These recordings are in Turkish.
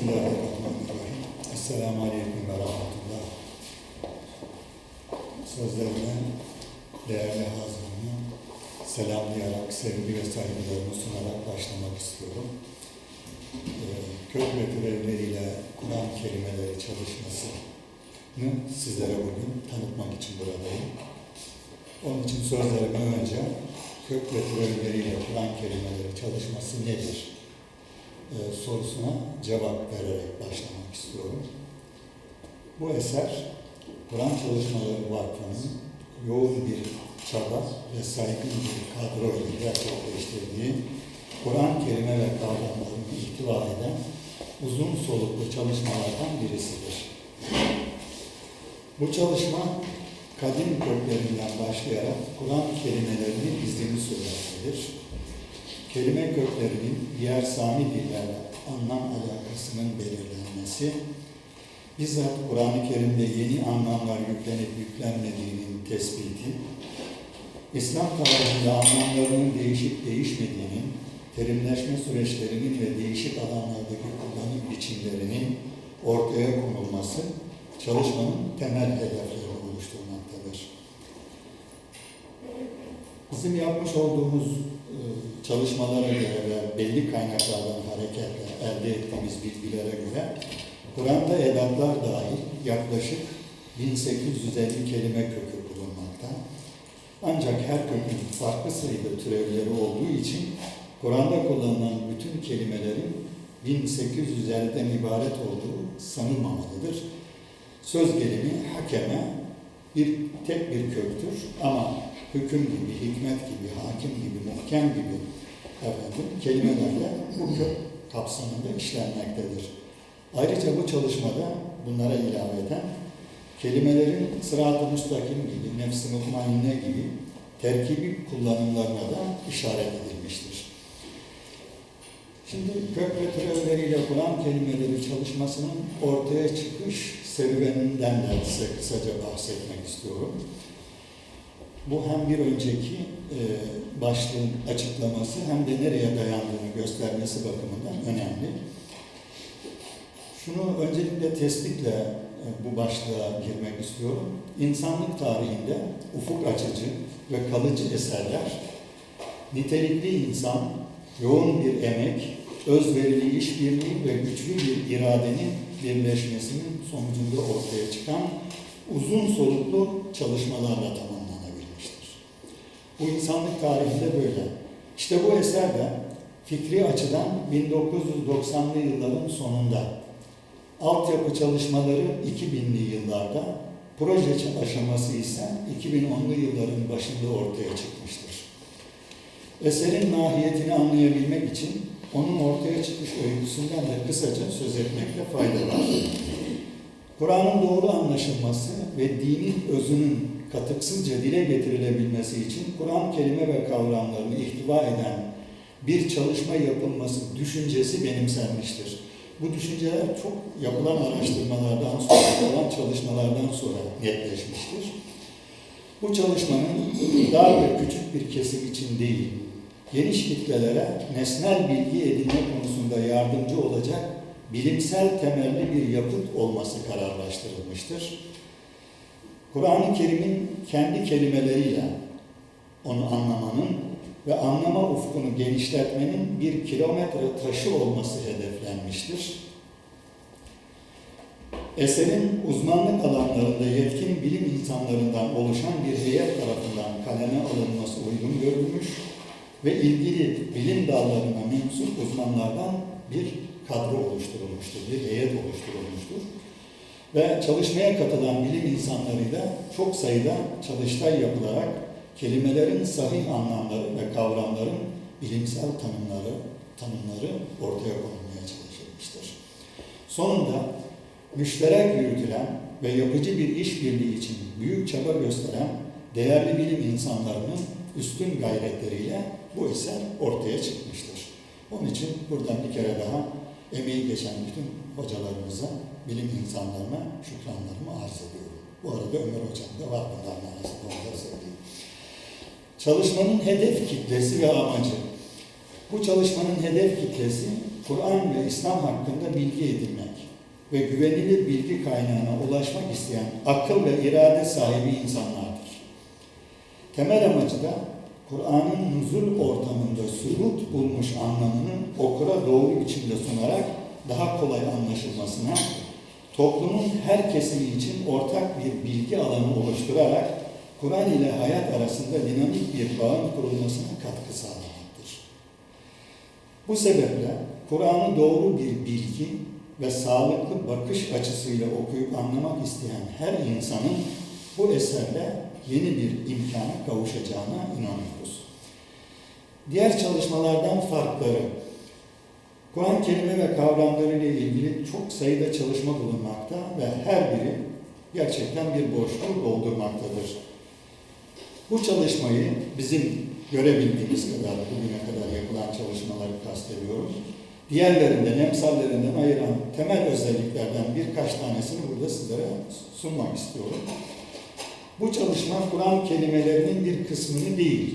Bismillahirrahmanirrahim. Esselamu Aleyküm ve Rahmetullah. Sözlerine değerli hazırını selamlayarak, sevgi ve saygılarımı sunarak başlamak istiyorum. Ee, Kök ve türevleriyle Kur'an kelimeleri çalışmasını sizlere bugün tanıtmak için buradayım. Onun için sözlerime önce kök ve türevleriyle Kur'an kelimeleri çalışması nedir? E, sorusuna cevap vererek başlamak istiyorum. Bu eser Kur'an Çalışmaları Vakfı'nın yoğun bir çaba ve saygın bir kadro ile gerçekleştirdiği Kur'an kelime ve kavramlarını ihtiva eden uzun soluklu çalışmalardan birisidir. Bu çalışma kadim köklerinden başlayarak Kur'an kelimelerinin izini sürmektedir kelime köklerinin diğer Sami dillerle anlam alakasının belirlenmesi, bizzat Kur'an-ı Kerim'de yeni anlamlar yüklenip yüklenmediğinin tespiti, İslam tarihinde anlamlarının değişip değişmediğinin, terimleşme süreçlerinin ve değişik alanlardaki kullanım biçimlerinin ortaya konulması çalışmanın temel hedefleri oluşturmaktadır. Bizim yapmış olduğumuz çalışmalara göre ve belli kaynaklardan hareketle elde ettiğimiz bilgilere göre Kur'an'da edatlar dahil yaklaşık 1850 kelime kökü bulunmakta. Ancak her kökün farklı sayıda türevleri olduğu için Kur'an'da kullanılan bütün kelimelerin 1850'den ibaret olduğu sanılmamalıdır. Söz gelimi hakeme bir tek bir köktür ama hüküm gibi, hikmet gibi, hakim gibi, muhkem gibi efendim, kelimelerle bu kök kapsamında işlenmektedir. Ayrıca bu çalışmada bunlara ilaveten kelimelerin sırat-ı müstakim gibi, nefs-i mutmainne gibi terkibi kullanımlarına da işaret edilmiştir. Şimdi kök ve türevleriyle Kur'an kelimeleri çalışmasının ortaya çıkış serüveninden de kısaca bahsetmek istiyorum. Bu hem bir önceki e, başlığın açıklaması hem de nereye dayandığını göstermesi bakımından önemli. Şunu öncelikle tespitle e, bu başlığa girmek istiyorum. İnsanlık tarihinde ufuk açıcı ve kalıcı eserler, nitelikli insan, yoğun bir emek, özverili işbirliği ve güçlü bir iradenin birleşmesinin sonucunda ortaya çıkan uzun soluklu çalışmalarla tamamlanabilmiştir. Bu insanlık tarihinde böyle. İşte bu eser de fikri açıdan 1990'lı yılların sonunda, altyapı çalışmaları 2000'li yıllarda, proje aşaması ise 2010'lu yılların başında ortaya çıkmıştır. Eserin mahiyetini anlayabilmek için onun ortaya çıkış öyküsünden de kısaca söz etmekte fayda var. Kur'an'ın doğru anlaşılması ve dinin özünün katıksızca dile getirilebilmesi için Kur'an kelime ve kavramlarını ihtiva eden bir çalışma yapılması düşüncesi benimsenmiştir. Bu düşünceler çok yapılan araştırmalardan sonra, yapılan çalışmalardan sonra netleşmiştir. Bu çalışmanın dar ve küçük bir kesim için değil, geniş kitlelere nesnel bilgi edinme konusunda yardımcı olacak bilimsel temelli bir yapıt olması kararlaştırılmıştır. Kur'an-ı Kerim'in kendi kelimeleriyle onu anlamanın ve anlama ufkunu genişletmenin bir kilometre taşı olması hedeflenmiştir. Eserin uzmanlık alanlarında yetkin bilim insanlarından oluşan bir heyet tarafından kaleme alınması uygun görülmüş ve ilgili bilim dallarına mensup uzmanlardan bir kadro oluşturulmuştur, bir heyet oluşturulmuştur. Ve çalışmaya katılan bilim insanlarıyla çok sayıda çalıştay yapılarak kelimelerin sahih anlamları ve kavramların bilimsel tanımları, tanımları ortaya konulmaya çalışılmıştır. Sonunda müşterek yürütülen ve yapıcı bir işbirliği için büyük çaba gösteren değerli bilim insanlarının üstün gayretleriyle bu eser ortaya çıkmıştır. Onun için buradan bir kere daha emeği geçen bütün hocalarımıza, bilim insanlarına şükranlarımı arz ediyorum. Bu arada Ömer Hocam da var bunların arasında, onu da söyleyeyim. Çalışmanın hedef kitlesi ve amacı. Bu çalışmanın hedef kitlesi Kur'an ve İslam hakkında bilgi edinmek ve güvenilir bilgi kaynağına ulaşmak isteyen akıl ve irade sahibi insanlardır. Temel amacı da Kur'an'ın nuzul ortamında sübut bulmuş anlamının okura doğru biçimde sunarak daha kolay anlaşılmasına, toplumun her kesimi için ortak bir bilgi alanı oluşturarak Kur'an ile hayat arasında dinamik bir bağın kurulmasına katkı sağlamaktır. Bu sebeple Kur'an'ı doğru bir bilgi ve sağlıklı bakış açısıyla okuyup anlamak isteyen her insanın bu eserle yeni bir imkana kavuşacağına inanıyoruz. Diğer çalışmalardan farkları, Kur'an kelime ve kavramları ile ilgili çok sayıda çalışma bulunmakta ve her biri gerçekten bir boşluğu doldurmaktadır. Bu çalışmayı bizim görebildiğimiz kadar, bugüne kadar yapılan çalışmaları kastediyorum. Diğerlerinden, emsallerinden ayıran temel özelliklerden birkaç tanesini burada sizlere sunmak istiyorum. Bu çalışma Kur'an kelimelerinin bir kısmını değil,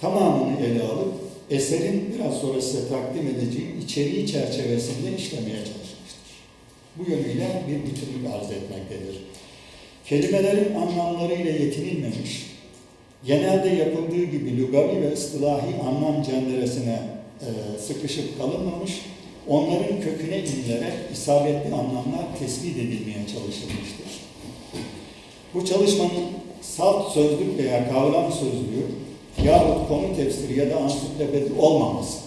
tamamını ele alıp eserin biraz sonra size takdim edeceğim içeriği çerçevesinde işlemeye çalışmıştır. Bu yönüyle bir bütünlük arz etmektedir. Kelimelerin anlamlarıyla yetinilmemiş, genelde yapıldığı gibi lugavi ve ıstılahi anlam cenderesine e, sıkışıp kalınmamış, onların köküne inilerek isabetli anlamlar tespit edilmeye çalışılmıştır. Bu çalışmanın salt sözlük veya kavram sözlüğü yahut konu tefsiri ya da ansiklopedi olmaması,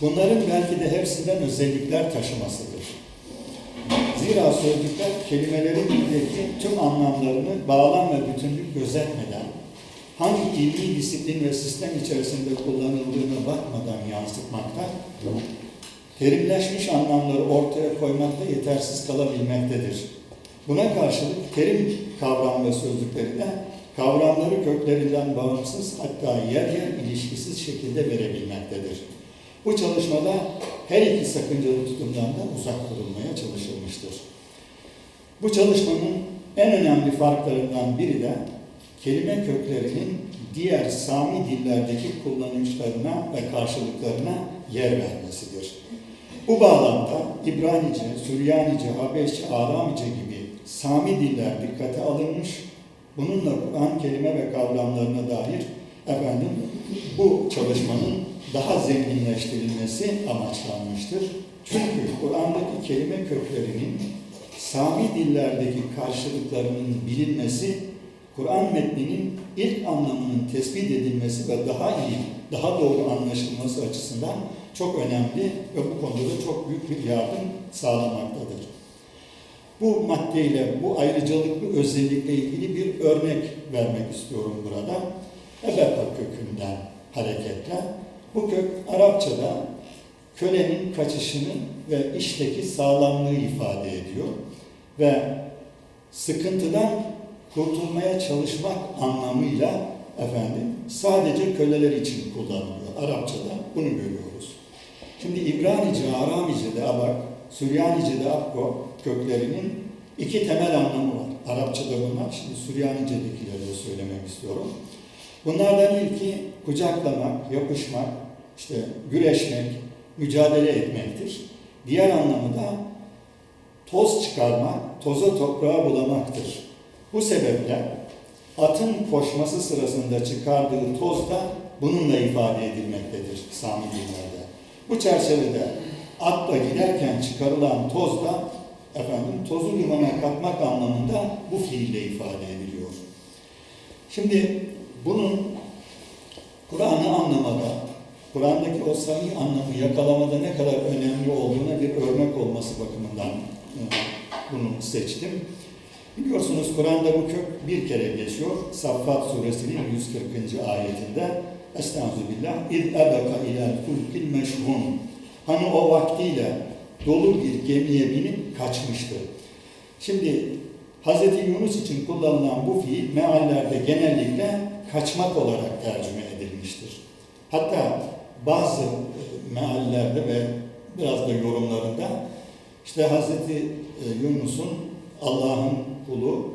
bunların belki de hepsinden özellikler taşımasıdır. Zira sözlükler kelimelerin içindeki tüm anlamlarını bağlam ve bütünlük gözetmeden, hangi ilmi disiplin ve sistem içerisinde kullanıldığına bakmadan yansıtmakta, terimleşmiş anlamları ortaya koymakta yetersiz kalabilmektedir. Buna karşılık terim kavram ve sözlükleri de kavramları köklerinden bağımsız hatta yer yer ilişkisiz şekilde verebilmektedir. Bu çalışmada her iki sakıncalı tutumdan da uzak durulmaya çalışılmıştır. Bu çalışmanın en önemli farklarından biri de kelime köklerinin diğer Sami dillerdeki kullanışlarına ve karşılıklarına yer vermesidir. Bu bağlamda İbranice, Süryanice, Habeşçe, Aramice gibi Sami diller dikkate alınmış, bununla Kur'an kelime ve kavramlarına dair efendim bu çalışmanın daha zenginleştirilmesi amaçlanmıştır. Çünkü Kur'an'daki kelime köklerinin Sami dillerdeki karşılıklarının bilinmesi, Kur'an metninin ilk anlamının tespit edilmesi ve daha iyi, daha doğru anlaşılması açısından çok önemli ve bu konuda çok büyük bir yardım sağlamaktadır. Bu maddeyle, bu ayrıcalıklı özellikle ilgili bir örnek vermek istiyorum burada. Ebeka kökünden hareketle. Bu kök Arapçada kölenin kaçışını ve işteki sağlamlığı ifade ediyor. Ve sıkıntıdan kurtulmaya çalışmak anlamıyla efendim sadece köleler için kullanılıyor. Arapçada bunu görüyoruz. Şimdi İbranice, Aramice'de Abak, Süryanice'de Akko köklerinin iki temel anlamı var. Arapçada bunlar, şimdi Süryanice'dekileri de söylemek istiyorum. Bunlardan ilki kucaklamak, yapışmak, işte güreşmek, mücadele etmektir. Diğer anlamı da toz çıkarmak, toza toprağa bulamaktır. Bu sebeple atın koşması sırasında çıkardığı toz da bununla ifade edilmektedir Sami dillerde. Bu çerçevede atla giderken çıkarılan toz da efendim tozu limana katmak anlamında bu fiille ifade ediliyor. Şimdi bunun Kur'an'ı anlamada, Kur'an'daki o sahih anlamı yakalamada ne kadar önemli olduğuna bir örnek olması bakımından e, bunu seçtim. Biliyorsunuz Kur'an'da bu kök bir kere geçiyor. Saffat suresinin 140. ayetinde Estağfirullah. İz ebeka ilel fulkil meşhun. Hani o vaktiyle dolu bir gemiye binip kaçmıştı. Şimdi Hz. Yunus için kullanılan bu fiil meallerde genellikle kaçmak olarak tercüme edilmiştir. Hatta bazı meallerde ve biraz da yorumlarında işte Hz. Yunus'un Allah'ın kulu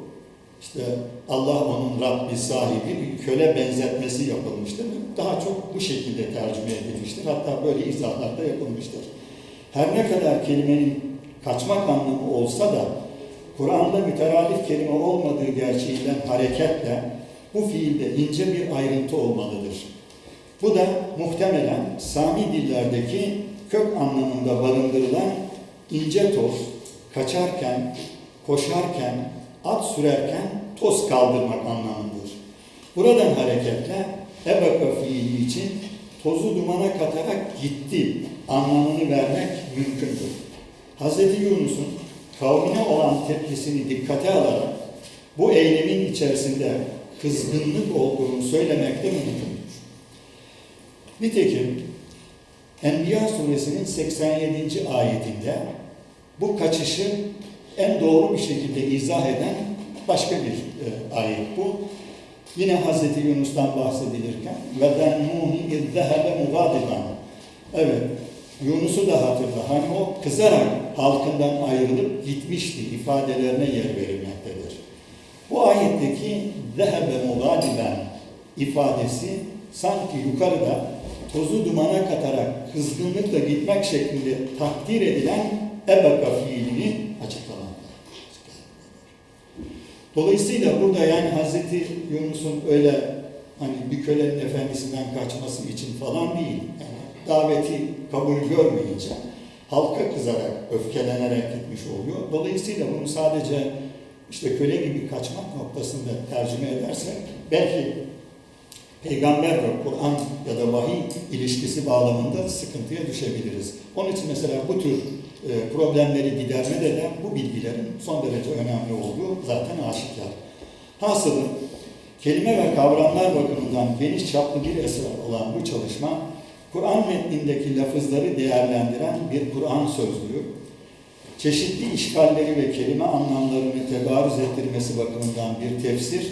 işte Allah onun Rabbi sahibi bir köle benzetmesi yapılmıştır. Daha çok bu şekilde tercüme edilmiştir. Hatta böyle izahlar da yapılmıştır. Her ne kadar kelimenin kaçmak anlamı olsa da Kur'an'da müteralif kelime olmadığı gerçeğinden hareketle bu fiilde ince bir ayrıntı olmalıdır. Bu da muhtemelen Sami dillerdeki kök anlamında barındırılan ince toz, kaçarken, koşarken, at sürerken toz kaldırmak anlamındır. Buradan hareketle ebeka fiili için tozu dumana katarak gitti anlamını vermek mümkündür. Hz. Yunus'un kavmine olan tepkisini dikkate alarak bu eylemin içerisinde kızgınlık olduğunu söylemek de mümkündür. Nitekim Enbiya suresinin 87. ayetinde bu kaçışı en doğru bir şekilde izah eden başka bir e, ayet bu. Yine Hz. Yunus'tan bahsedilirken ve ben muhi izzehebe mugadiban. Evet, Yunus'u da hatırla. Hani o kızarak halkından ayrılıp gitmişti ifadelerine yer verilmektedir. Bu ayetteki zehebe mugadiban ifadesi sanki yukarıda tozu dumana katarak kızgınlıkla gitmek şeklinde takdir edilen ebeka fiilini açıklamak. Dolayısıyla burada yani Hazreti Yunus'un öyle hani bir kölenin efendisinden kaçması için falan değil. Yani daveti kabul görmeyince halka kızarak, öfkelenerek gitmiş oluyor. Dolayısıyla bunu sadece işte köle gibi kaçmak noktasında tercüme edersek belki peygamber ve Kur'an ya da vahiy ilişkisi bağlamında sıkıntıya düşebiliriz. Onun için mesela bu tür e, problemleri gidermede de bu bilgilerin son derece önemli olduğu zaten aşikar. Hasılı kelime ve kavramlar bakımından geniş çaplı bir eser olan bu çalışma Kur'an metnindeki lafızları değerlendiren bir Kur'an sözlüğü, çeşitli işgalleri ve kelime anlamlarını tebarüz ettirmesi bakımından bir tefsir,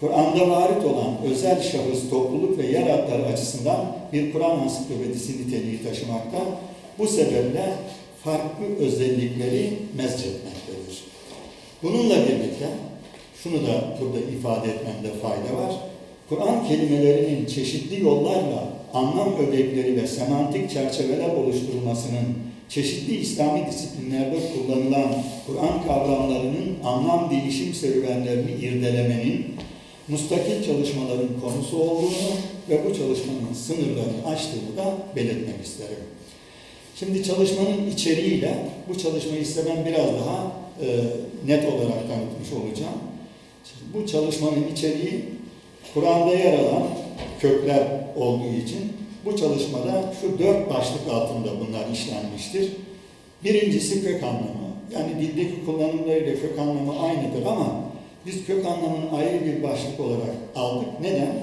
Kur'an'da varit olan özel şahıs, topluluk ve yer adları açısından bir Kur'an ansiklopedisi niteliği taşımakta. Bu sebeple farklı özellikleri mezcetmektedir. Bununla birlikte şunu da burada ifade etmemde fayda var. Kur'an kelimelerinin çeşitli yollarla anlam öbekleri ve semantik çerçeveler oluşturulmasının çeşitli İslami disiplinlerde kullanılan Kur'an kavramlarının anlam değişim serüvenlerini irdelemenin mustakil çalışmaların konusu olduğunu ve bu çalışmanın sınırlarını aştığını da belirtmek isterim. Şimdi çalışmanın içeriğiyle bu çalışmayı size ben biraz daha e, net olarak tanıtmış olacağım. Şimdi bu çalışmanın içeriği Kur'an'da yer alan kökler olduğu için bu çalışmada şu dört başlık altında bunlar işlenmiştir. Birincisi kök anlamı. Yani dildeki kullanımlarıyla kök anlamı aynıdır ama biz kök anlamını ayrı bir başlık olarak aldık. Neden?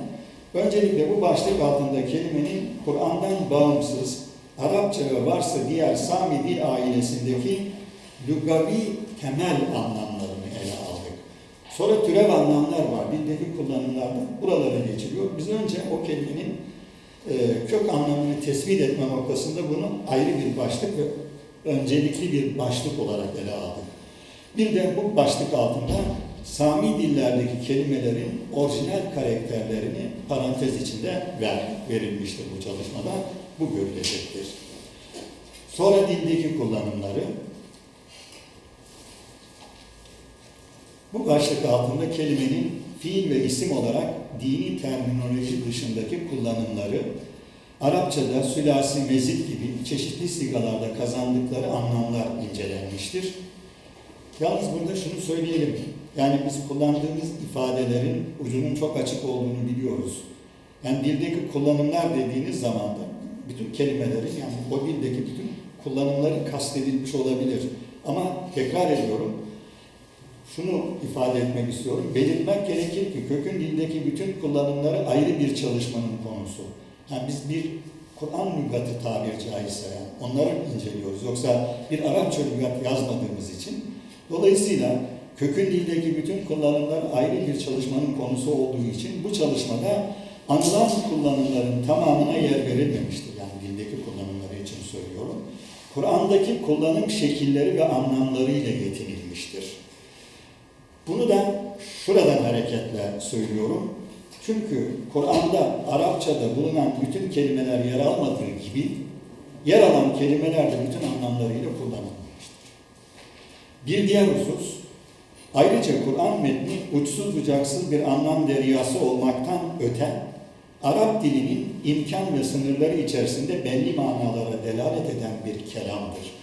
Öncelikle bu başlık altında kelimenin Kur'an'dan bağımsız, Arapça ve varsa diğer Sami dil ailesindeki lugavi temel aldık. Sonra türev anlamlar var. Dildeki kullanımlarda buralara geçiliyor. Biz önce o kelimenin e, kök anlamını tespit etme noktasında bunu ayrı bir başlık ve öncelikli bir başlık olarak ele aldık. Bir de bu başlık altında Sami dillerdeki kelimelerin orijinal karakterlerini parantez içinde ver, verilmiştir bu çalışmada. Bu görülecektir. Sonra dildeki kullanımları. Bu başlık altında kelimenin fiil ve isim olarak dini terminoloji dışındaki kullanımları, Arapçada sülasi mezit gibi çeşitli sigalarda kazandıkları anlamlar incelenmiştir. Yalnız burada şunu söyleyelim. Yani biz kullandığımız ifadelerin ucunun çok açık olduğunu biliyoruz. Yani dildeki kullanımlar dediğiniz zaman da bütün kelimelerin yani o dildeki bütün kullanımların kastedilmiş olabilir. Ama tekrar ediyorum, şunu ifade etmek istiyorum. Belirtmek gerekir ki kökün dildeki bütün kullanımları ayrı bir çalışmanın konusu. Yani biz bir Kur'an lügatı tabir caizse yani onları inceliyoruz. Yoksa bir Arapça lügat yazmadığımız için. Dolayısıyla kökün dildeki bütün kullanımlar ayrı bir çalışmanın konusu olduğu için bu çalışmada anılan kullanımların tamamına yer verilmemiştir. Yani dildeki kullanımları için söylüyorum. Kur'an'daki kullanım şekilleri ve anlamlarıyla yetinilmiştir. Bunu da şuradan hareketle söylüyorum. Çünkü Kur'an'da, Arapçada bulunan bütün kelimeler yer almadığı gibi yer alan kelimeler de bütün anlamlarıyla kullanılmıştır. Bir diğer husus, ayrıca Kur'an metni uçsuz bucaksız bir anlam deryası olmaktan öte, Arap dilinin imkan ve sınırları içerisinde belli manalara delalet eden bir kelamdır.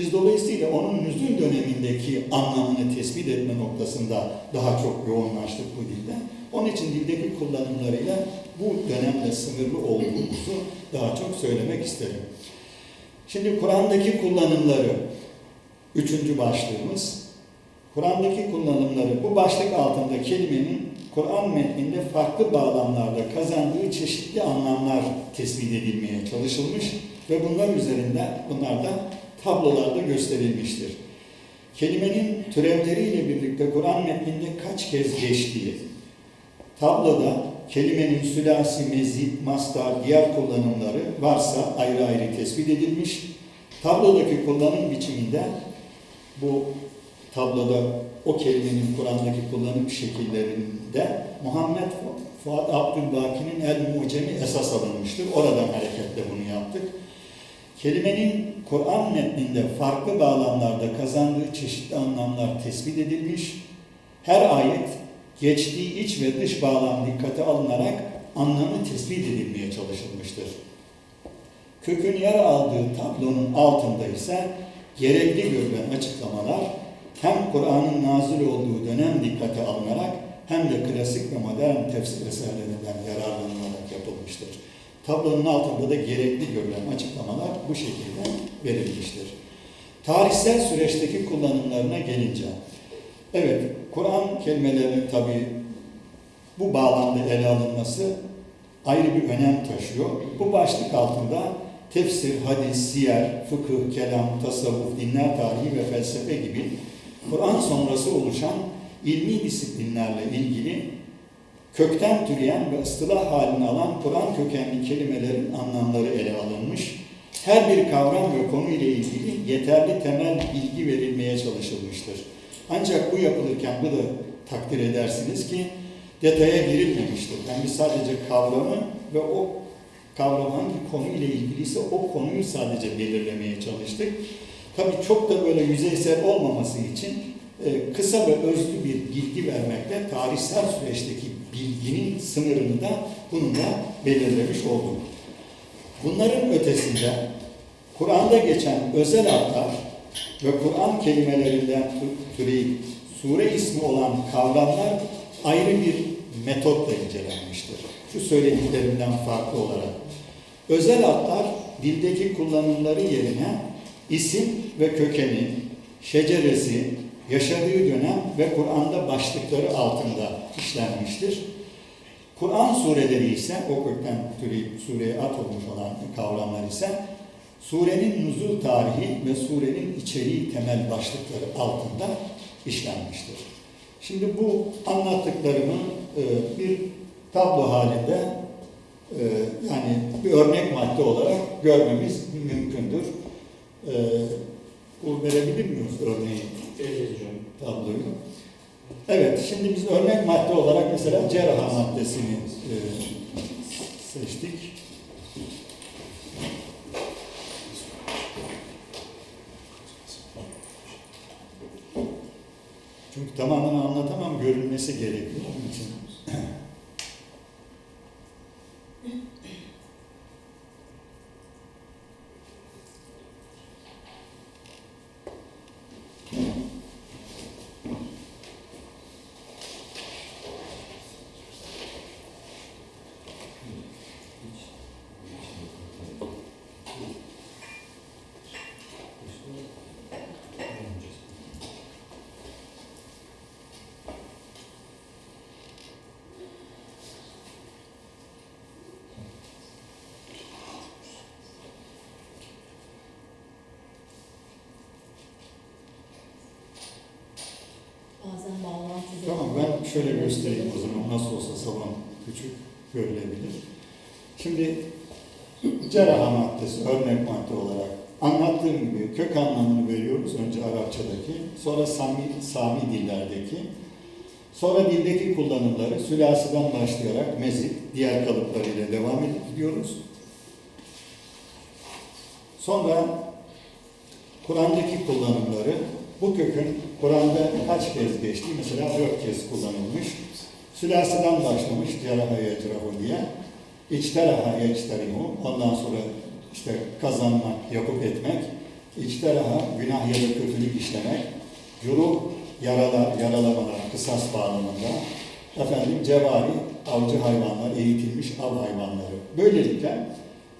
Biz dolayısıyla onun nüzul dönemindeki anlamını tespit etme noktasında daha çok yoğunlaştık bu dilde. Onun için dildeki kullanımlarıyla bu dönemde sınırlı olduğumuzu daha çok söylemek isterim. Şimdi Kur'an'daki kullanımları, üçüncü başlığımız, Kur'an'daki kullanımları bu başlık altında kelimenin Kur'an metninde farklı bağlamlarda kazandığı çeşitli anlamlar tespit edilmeye çalışılmış ve bunlar üzerinde bunlar da tablolarda gösterilmiştir. Kelimenin türevleriyle birlikte Kur'an metninde kaç kez geçtiği, tabloda kelimenin sülasi, mezit, mastar, diğer kullanımları varsa ayrı ayrı tespit edilmiş. Tablodaki kullanım biçiminde bu tabloda o kelimenin Kur'an'daki kullanım şekillerinde Muhammed Fuat Abdülbaki'nin El Mucemi esas alınmıştır. Oradan hareketle bunu yaptık. Kelimenin Kur'an metninde farklı bağlamlarda kazandığı çeşitli anlamlar tespit edilmiş. Her ayet geçtiği iç ve dış bağlam dikkate alınarak anlamı tespit edilmeye çalışılmıştır. Kökün yer aldığı tablonun altında ise gerekli görülen açıklamalar hem Kur'an'ın nazil olduğu dönem dikkate alınarak hem de klasik ve modern tefsir eserlerinden yararlanılarak yapılmıştır. Tablonun altında da gerekli görülen açıklamalar bu şekilde verilmiştir. Tarihsel süreçteki kullanımlarına gelince, evet Kur'an kelimelerinin tabi bu bağlamda ele alınması ayrı bir önem taşıyor. Bu başlık altında tefsir, hadis, siyer, fıkıh, kelam, tasavvuf, dinler tarihi ve felsefe gibi Kur'an sonrası oluşan ilmi disiplinlerle ilgili kökten türeyen ve ıstılah halini alan Kur'an kökenli kelimelerin anlamları ele alınmış. Her bir kavram ve konu ile ilgili yeterli temel bilgi verilmeye çalışılmıştır. Ancak bu yapılırken bu da takdir edersiniz ki detaya girilmemiştir. Yani biz sadece kavramı ve o kavram hangi konu ile ilgiliyse o konuyu sadece belirlemeye çalıştık. Tabii çok da böyle yüzeysel olmaması için e, kısa ve özlü bir bilgi vermekle tarihsel süreçteki bilginin sınırını da bununla belirlemiş olduk. Bunların ötesinde Kur'an'da geçen özel adlar ve Kur'an kelimelerinden türeyip sure ismi olan kavramlar ayrı bir metotla incelenmiştir. Şu söylediklerimden farklı olarak. Özel adlar dildeki kullanımları yerine isim ve kökeni, şeceresi, yaşadığı dönem ve Kur'an'da başlıkları altında işlenmiştir. Kur'an sureleri ise o kökten türeyip sureye at olmuş olan kavramlar ise surenin nuzul tarihi ve surenin içeriği temel başlıkları altında işlenmiştir. Şimdi bu anlattıklarımı e, bir tablo halinde e, yani bir örnek madde olarak görmemiz mümkündür. E, bu verebilir miyiz örneği? Tabloyu. Evet, şimdi biz örnek madde olarak mesela cerrah maddesini e, seçtik. Çünkü tamamen anlatamam, görülmesi gerekiyor onun için. Şöyle göstereyim o zaman nasıl olsa salon küçük görülebilir. Şimdi cerrah maddesi örnek madde olarak anlattığım gibi kök anlamını veriyoruz önce Arapçadaki sonra Sami, Sami dillerdeki Sonra dildeki kullanımları sülasiden başlayarak mezit, diğer kalıplarıyla devam ediyoruz. Sonra Kur'an'daki kullanımları, bu kökün Kur'an'da kaç kez geçti? Mesela dört kez kullanılmış. Sülasiden başlamış, ceraha yecrahu diye. İçteraha yecterimu, ondan sonra işte kazanmak, yapıp etmek. İçteraha, günah ya da kötülük işlemek. Yuruh, yaralar, yaralamalar, kısas bağlamında. Efendim, cevari, avcı hayvanlar, eğitilmiş av hayvanları. Böylelikle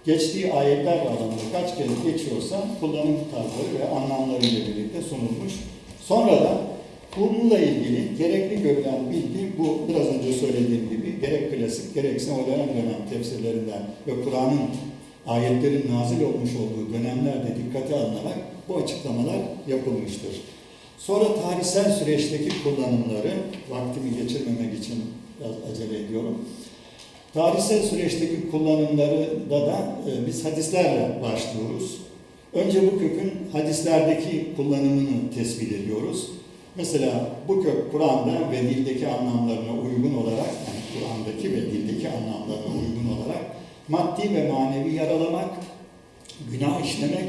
geçtiği ayetler bağlamında kaç kez geçiyorsa kullanım tarzları ve anlamlarıyla birlikte sunulmuş. Sonra da bununla ilgili gerekli görülen bilgi bu biraz önce söylediğim gibi gerek klasik gerekse modern dönem tefsirlerinden ve Kur'an'ın ayetlerin nazil olmuş olduğu dönemlerde dikkate alınarak bu açıklamalar yapılmıştır. Sonra tarihsel süreçteki kullanımları, vaktimi geçirmemek için biraz acele ediyorum. Tarihsel süreçteki kullanımları da, da e, biz hadislerle başlıyoruz. Önce bu kökün hadislerdeki kullanımını tespit ediyoruz. Mesela bu kök Kur'an'da ve dildeki anlamlarına uygun olarak, yani Kur'an'daki ve dildeki anlamlarına uygun olarak maddi ve manevi yaralamak, günah işlemek,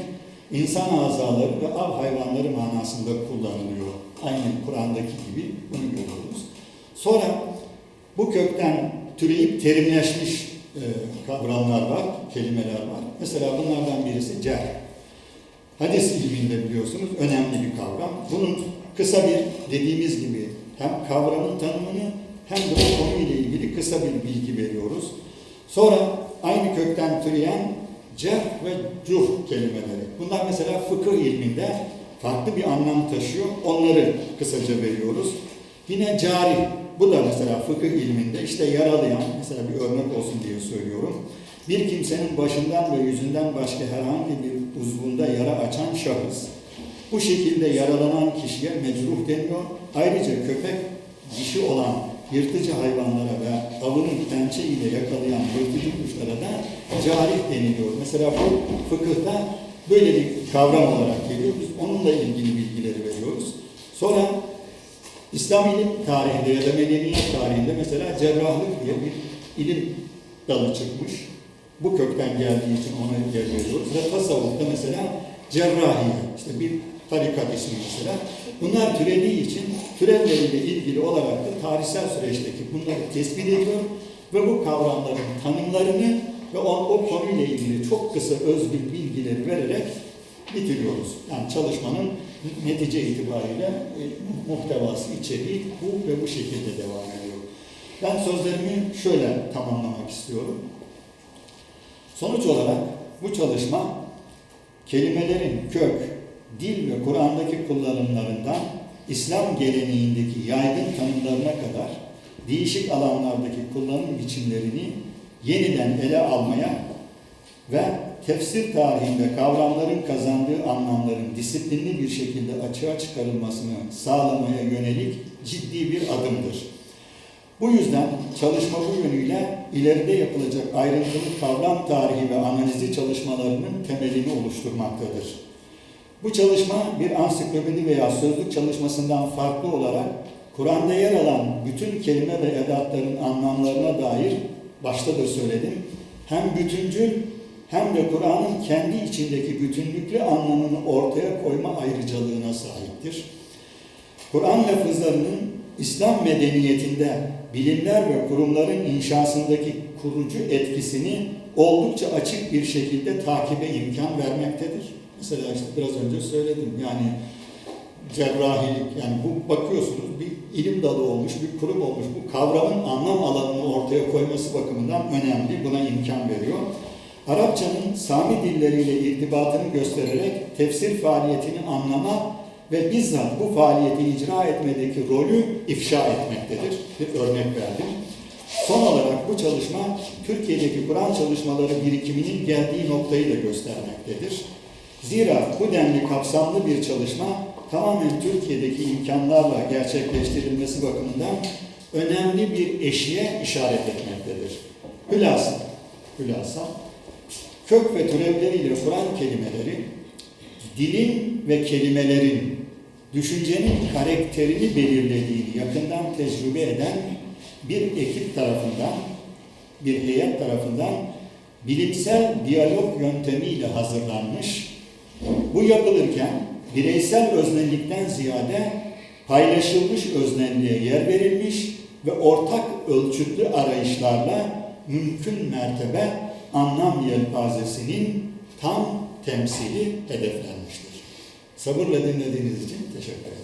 insan azaları ve av hayvanları manasında kullanılıyor. Aynı Kur'an'daki gibi bunu görüyoruz. Sonra bu kökten türeyip terimleşmiş e, kavramlar var, kelimeler var. Mesela bunlardan birisi cer. Hadis ilminde biliyorsunuz önemli bir kavram. Bunun kısa bir dediğimiz gibi hem kavramın tanımını hem de o konuyla ilgili kısa bir bilgi veriyoruz. Sonra aynı kökten türeyen cerh ve cuh kelimeleri. Bunlar mesela fıkıh ilminde farklı bir anlam taşıyor. Onları kısaca veriyoruz. Yine cari. Bu da mesela fıkıh ilminde işte yaralayan, mesela bir örnek olsun diye söylüyorum. Bir kimsenin başından ve yüzünden başka herhangi bir uzvunda yara açan şahıs. Bu şekilde yaralanan kişiye mecruh deniyor. Ayrıca köpek dişi olan yırtıcı hayvanlara ve avının pençe ile yakalayan yırtıcı kuşlara da carih deniliyor. Mesela bu fıkıhta böyle bir kavram olarak geliyor. Biz onunla ilgili bilgileri veriyoruz. Sonra İslam ilim tarihinde ya da medeniyet tarihinde mesela cerrahlık diye bir ilim dalı çıkmış. Bu kökten geldiği için ona yer veriyoruz. Ve tasavvufta mesela cerrahiye, işte bir tarikat ismi mesela. Bunlar türediği için türevleriyle ilgili olarak da tarihsel süreçteki bunları tespit ediyor ve bu kavramların tanımlarını ve o, o konuyla ilgili çok kısa özgür bilgileri vererek bitiriyoruz. Yani çalışmanın netice itibariyle e, muhtevası, içeriği bu ve bu şekilde devam ediyor. Ben sözlerimi şöyle tamamlamak istiyorum. Sonuç olarak bu çalışma kelimelerin kök, dil ve Kur'an'daki kullanımlarından İslam geleneğindeki yaygın tanımlarına kadar değişik alanlardaki kullanım biçimlerini yeniden ele almaya ve tefsir tarihinde kavramların kazandığı anlamların disiplinli bir şekilde açığa çıkarılmasını sağlamaya yönelik ciddi bir adımdır. Bu yüzden çalışma bu yönüyle ileride yapılacak ayrıntılı kavram tarihi ve analizi çalışmalarının temelini oluşturmaktadır. Bu çalışma bir ansiklopedi veya sözlük çalışmasından farklı olarak Kur'an'da yer alan bütün kelime ve edatların anlamlarına dair başta da söyledim. Hem bütüncül hem de Kur'an'ın kendi içindeki bütünlüklü anlamını ortaya koyma ayrıcalığına sahiptir. Kur'an lafızlarının İslam medeniyetinde bilimler ve kurumların inşasındaki kurucu etkisini oldukça açık bir şekilde takibe imkan vermektedir. Mesela işte biraz önce söyledim yani cerrahilik yani bu bakıyorsunuz bir ilim dalı olmuş, bir kurum olmuş. Bu kavramın anlam alanını ortaya koyması bakımından önemli. Buna imkan veriyor. Arapçanın Sami dilleriyle irtibatını göstererek tefsir faaliyetini anlama ve bizzat bu faaliyeti icra etmedeki rolü ifşa etmektedir. Bir örnek verdim. Son olarak bu çalışma Türkiye'deki Kur'an çalışmaları birikiminin geldiği noktayı da göstermektedir. Zira bu denli kapsamlı bir çalışma tamamen Türkiye'deki imkanlarla gerçekleştirilmesi bakımından önemli bir eşiğe işaret etmektedir. Hülasa, hülasa, kök ve türevleriyle Kur'an kelimeleri, dilin ve kelimelerin düşüncenin karakterini belirlediğini yakından tecrübe eden bir ekip tarafından, bir heyet tarafından bilimsel diyalog yöntemiyle hazırlanmış. Bu yapılırken bireysel öznellikten ziyade paylaşılmış öznelliğe yer verilmiş ve ortak ölçütlü arayışlarla mümkün mertebe anlam yelpazesinin tam temsili hedeflenmiştir. Sabırla dinlediğiniz için teşekkür ederim.